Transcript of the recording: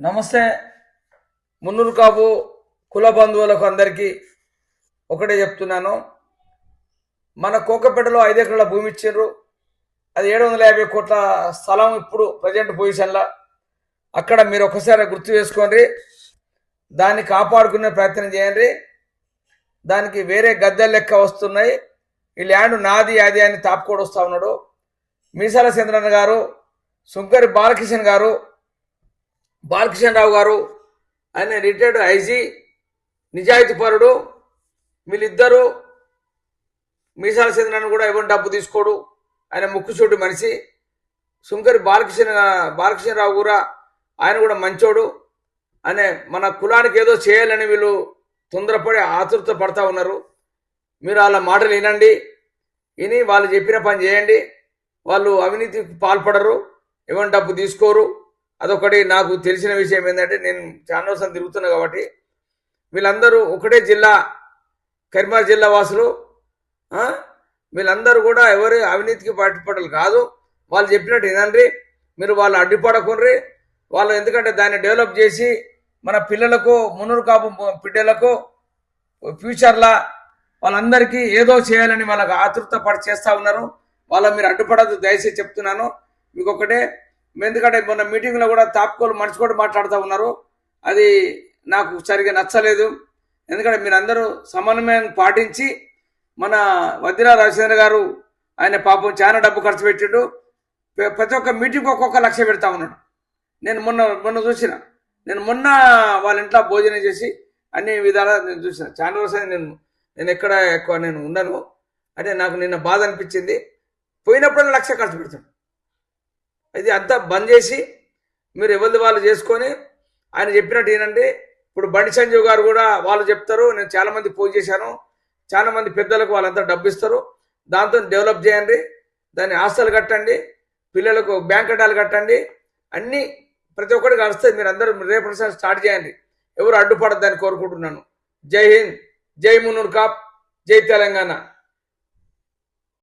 నమస్తే. మున్నూరు కాపు కుల బంధువులకు అందరికీ ఒకటే చెప్తున్నాను. మన కోకపేటలో ఐదు ఎకరాల భూమి ఇచ్చిండ్రు. అది ఏడు వందల యాభై కోట్ల స్థలం ఇప్పుడు ప్రజెంట్ పొజిషన్లో అక్కడ మీరు ఒకసారి గుర్తు చేసుకోండి. దాన్ని కాపాడుకునే ప్రయత్నం చేయండి. దానికి వేరే గద్దెలు లెక్క వస్తున్నాయి. ఈ ల్యాండ్ నాది అది అని తాపుకోడు వస్తూ ఉన్నాడు. మీసాల చంద్రన్న గారు సుంకరి బాలకిషన్ గారు బాలకృష్ణరావు గారు ఆయన రిటైర్డ్ ఐజీ నిజాయితీపరుడు వీళ్ళిద్దరూ మీసాల చంద్రన్ కూడా ఇవ్వని డబ్బు తీసుకోడు? ఆయన ముక్కుచూటి మనిషి. సుంకరి బాలకృష్ణ బాలకృష్ణరావు కూడా ఆయన కూడా మంచోడు. అనే మన కులానికి ఏదో చేయాలని వీళ్ళు తొందరపడి ఆతృత పడతా ఉన్నారు. మీరు వాళ్ళ మాటలు వినండి. విని వాళ్ళు చెప్పిన పని చేయండి. వాళ్ళు అవినీతికి పాల్పడరు. ఏమైనా డబ్బు తీసుకోరు. అదొకటి నాకు తెలిసిన విషయం ఏంటంటే నేను చాలా తిరుగుతున్నా కాబట్టి వీళ్ళందరూ ఒకటే జిల్లా కరీంనగర్ జిల్లా వాసులు వీళ్ళందరూ కూడా ఎవరు అవినీతికి పాటుపడలు కాదు. వాళ్ళు చెప్పినట్టు వినండి. మీరు వాళ్ళు అడ్డుపడకుండ్రి. వాళ్ళు ఎందుకంటే దాన్ని డెవలప్ చేసి మన పిల్లలకు మునురు కాపు బిడ్డలకు ఫ్యూచర్లా వాళ్ళందరికీ ఏదో చేయాలని వాళ్ళకి ఆతృత పడి చేస్తూ ఉన్నారు. వాళ్ళ మీరు అడ్డుపడద్దు దయచేసి చెప్తున్నాను. మీకు ఒకటే ఎందుకంటే మొన్న మీటింగ్లో కూడా తాపుకోలు మనిషి కూడా మాట్లాడుతూ ఉన్నారు. అది నాకు సరిగా నచ్చలేదు. ఎందుకంటే మీరందరూ సమన్వయం పాటించి మన వద్దిరా రవిచంద్ర గారు ఆయన పాపం చాలా డబ్బు ఖర్చు పెట్టిండు. ప్రతి ఒక్క మీటింగ్ ఒక్కొక్క లక్ష పెడతా ఉన్నాడు. నేను మొన్న మొన్న చూసిన. నేను మొన్న వాళ్ళ ఇంట్లో భోజనం చేసి అన్ని విధాలా నేను చూసిన. చాలా రోజులు నేను నేను ఎక్కడ ఎక్కువ నేను ఉండను. అంటే నాకు నిన్న బాధ అనిపించింది. పోయినప్పుడల్లా లక్ష ఖర్చు పెడతాడు. ఇది అంతా బంద్ చేసి మీరు ఎవరిది వాళ్ళు చేసుకొని ఆయన చెప్పినట్టు ఏంటంటే ఇప్పుడు బండి సంజీవ్ గారు కూడా వాళ్ళు చెప్తారు నేను చాలామంది పోజ్ పూజ చేశాను చాలామంది పెద్దలకు వాళ్ళంతా డబ్బు ఇస్తారు దాంతో డెవలప్ చేయండి దాన్ని ఆస్తులు కట్టండి పిల్లలకు బ్యాంక్ అడ్డాలు కట్టండి అన్నీ ప్రతి ఒక్కరికి వస్తే మీరు అందరూ రేపు స్టార్ట్ చేయండి. ఎవరు అడ్డుపడద్దని కోరుకుంటున్నాను. జై హింద్ జై మునూర్ కాప్ జై తెలంగాణ.